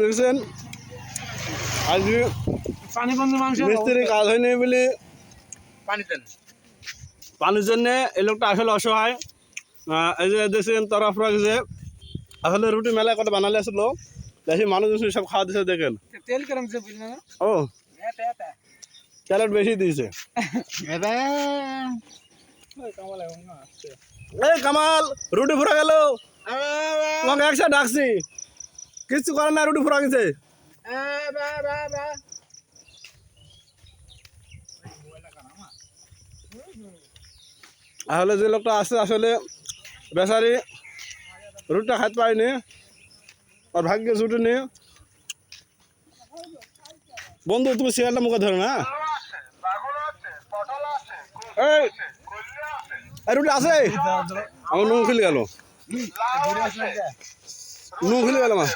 দেখছেন আজকে পানি বন্ধু মাংস মিস্ত্রি কাজ হয়নি বলে পানি দেন। পানির জন্য এই লোকটা আসলে অসহায়। এই যে দেখছেন তরফ রাখছে। আসলে রুটি মেলা করে বানালে আসলো। দেখি মানুষ সব খাওয়া দিচ্ছে দেখেন। তেল কেরম ও। ক্যারেট বেশি দিয়েছে। এই কামাল রুটি ফুরা গেল। তোমাকে একসাথে ডাকছি। কিছু করে না রুটি ফুরা গেছে। আসলে যে লোকটা আসছে আসলে বেচারি রুটিটা খাইতে পারিনি আর ভাগ্যে ছুটিনি বন্ধু তুমি চেয়ারটা মুখে ধরো না। এই। রুটি আছে? আমার নুন খুলে গেল। নুন খুলে গেল আমার।